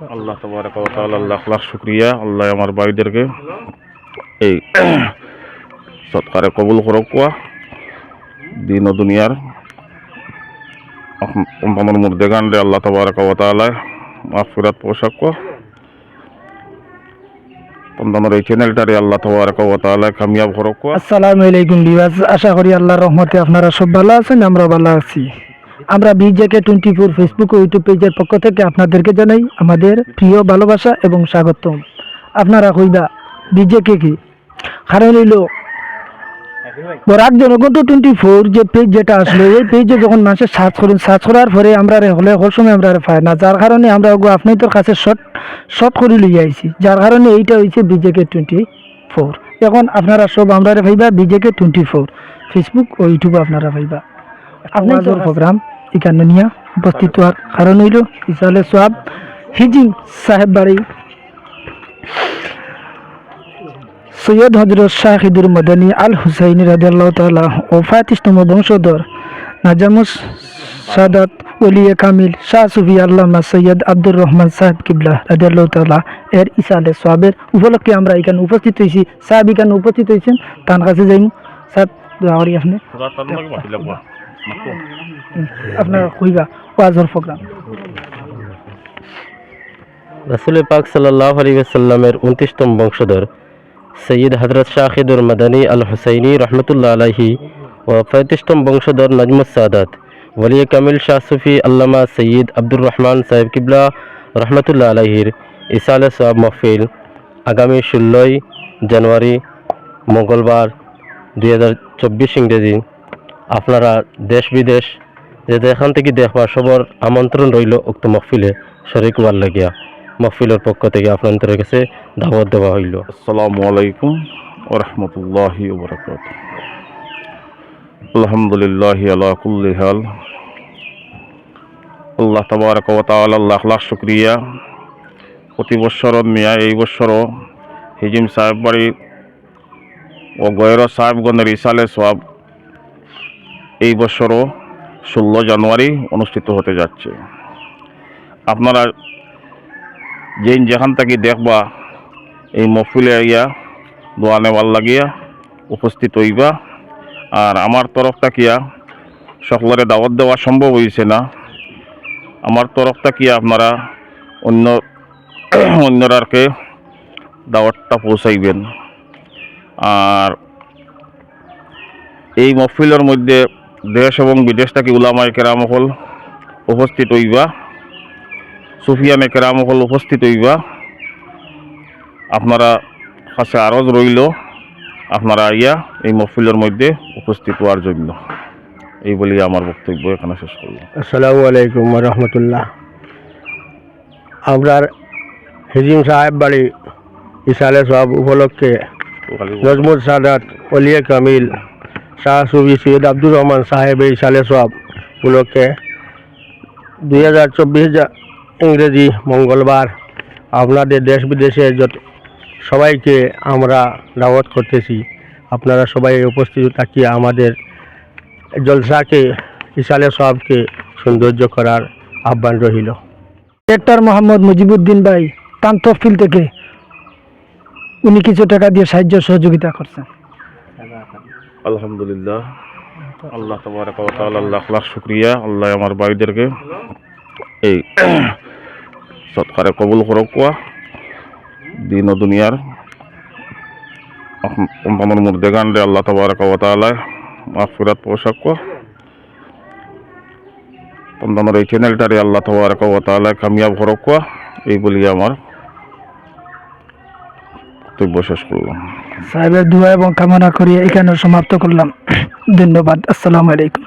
আল্লাহ তবরক তাআলা লাখ শুকরিয়া। আল্লাহ আমার ভাইদেরকে এই সৎকারে কবুল করক কোয়া দিন ও দুনিয়ার আমার মুর্দে গান্ডে আল্লাহ তবরক ওয়া তাআলা মাগফিরাত পোশাক কোয়া তোমাদের এই চ্যানেলটারে আল্লাহ তবরক তাআলা কামিয়াব করক কোয়া আসসালামু আলাইকুম বিবাস আশা করি আল্লাহর রহমতে আপনারা সব ভালো আছেন আমরা ভালো আছি। আমরা বিজেকে টোয়েন্টি ফোর ফেসবুক ও ইউটিউব পেজের পক্ষ থেকে আপনাদেরকে জানাই আমাদের প্রিয় ভালোবাসা এবং স্বাগতম। আপনারা কইবা বিজেকে কি? কারণ হইল বরাক জনগণ টোয়েন্টি ফোর যে পেজ যেটা আসলো, এই পেজে যখন মানুষের সার্চ করেন সার্চ করার পরে আমরা হলে হল সময় আমরা পাই না। যার কারণে আমরা আপনি তোর কাছে শর্ট শর্ট করে লিয়ে আইছি। যার কারণে এইটা হয়েছে বিজেকে টোয়েন্টি ফোর এখন আপনারা সব আমরা রে ভাইবা বিজেকে টোয়েন্টি ফোর ফেসবুক ও ইউটিউবে আপনারা ভাইবা আপনাদের প্রোগ্রাম এখানে নিয়ে উপস্থিত হওয়ার কারণ হইল ইসালে সোয়াব হিজিম সাহেব বাড়ি। সৈয়দ হজরত শাহিদুর মদানী আল হুসাইনি রাদিয়াল্লাহ তাআলা ও ফাতিশতম বংশধর নাজামুস সাদাত ওলিয়ে কামিল শাহ সুফি আল্লামা সৈয়দ আব্দুর রহমান সাহেব কিবলা রাদিয়াল্লাহ তাআলা এর ইসালে সোয়াবের উপলক্ষে আমরা এখানে উপস্থিত হয়েছি সাহেব এখানে উপস্থিত হয়েছেন তার কাছে যাইমু। সাহেব দোয়া করি আপনি। আপনার কইবা ওয়াজর প্রোগ্রাম রাসুল পাক সাল্লাহ আলী সাল্লামের উনত্রিশতম বংশধর সৈয়দ হজরত শাহিদুর মাদানী আল হুসাইনি রহমতুল্লাহ আলাহি ও পঁয়ত্রিশতম বংশধর নজমুস সাদাত ওলিয়া কামিল শাহ সুফি আল্লামা সৈয়দ আব্দুর রহমান সাহেব কিবলা রহমতুল্লাহ আলাহির ইসালে সাহাব মহফিল আগামী ষোলোই জানুয়ারি মঙ্গলবার দুই হাজার চব্বিশ ইংরেজি আপনারা দেশ বিদেশ যে এখান থেকে দেখবার সবর আমন্ত্রণ রইল উক্ত মহফিলে শরিক হওয়ার লাগিয়া। মহফিলের পক্ষ থেকে আপনাদের কাছে দাওয়াত দেওয়া হইল। আসসালামু আলাইকুম ওয়া রাহমাতুল্লাহি ওয়া বারাকাতুহু। আলহামদুলিল্লাহি আলা কুল্লি হাল। আল্লাহ তাবারক তাআলা লাখ শুকরিয়া। প্রতি বছর মিয়া এই বছরও হিজিম সাহেব বাড়ি ও গয়ের সাহেবগঞ্জের ইসালে সব এই বছরও ষোলো জানুয়ারি অনুষ্ঠিত হতে যাচ্ছে। আপনারা যে যেখান থেকে দেখবা, এই মফিলে ইয়া দোয়া নেওয়ার লাগিয়া উপস্থিত হইবা। আর আমার তরফ থাকিয়া সকলের দাওয়াত দেওয়া সম্ভব হয়েছে না। আমার তরফ থাকিয়া আপনারা অন্য অন্যরাকে দাওয়াতটা পৌঁছাইবেন। আর এই মহফিলের মধ্যে দেশ এবং বিদেশ থেকে উলামায় কেরামহল উপস্থিত হইবা। সুফিয়ানে কেরামহল উপস্থিত হইবা। আপনারা কাছে আরজ রইল আপনারা আইয়া এই মহফিলের মধ্যে উপস্থিত হওয়ার জন্য। এই বলি আমার বক্তব্য এখানে শেষ করলাম আসসালামু আলাইকুম রহমতুল্লাহ। আমরার হিজিম সাহেব বাড়ি ইসালে সব উপলক্ষে নজমুল সাদাত অলিয়ে কামিল শাহ সুবি সৈয়দ আব্দুর রহমান সাহেব এই সালে সব উপলক্ষে দুই হাজার চব্বিশ ইংরেজি মঙ্গলবার আপনাদের দেশ বিদেশে যত সবাইকে আমরা দাওয়াত করতেছি। আপনারা সবাই উপস্থিত থাকিয়ে আমাদের জলসাকে ইসালে সবকে সৌন্দর্য করার আহ্বান রহিল ডিরেক্টর মোহাম্মদ মুজিবুদ্দিন ভাই তান্তফিল থেকে। উনি কিছু টাকা দিয়ে সাহায্য সহযোগিতা করছেন। আলহামদুলিল্লাহ। আল্লাহ তবরক তাআলা লাখ শুকরিয়া। আল্লাহ আমার ভাইদেরকে এই সৎকারে কবুল করক কোয়া দিন ও দুনিয়ার আমার মুর্দে গান্ডে আল্লাহ তবরক ওয়া তাআলা মাগফিরাত পোশাক কোয়া তোমাদের এই চ্যানেলটারে আল্লাহ তবরক তাআলা কামিয়াব করক কোয়া এই বলি আমার করলাম। সাহেবের দোয়া এবং কামনা করিয়ে এখানে সমাপ্ত করলাম। ধন্যবাদ। আসসালামু আলাইকুম।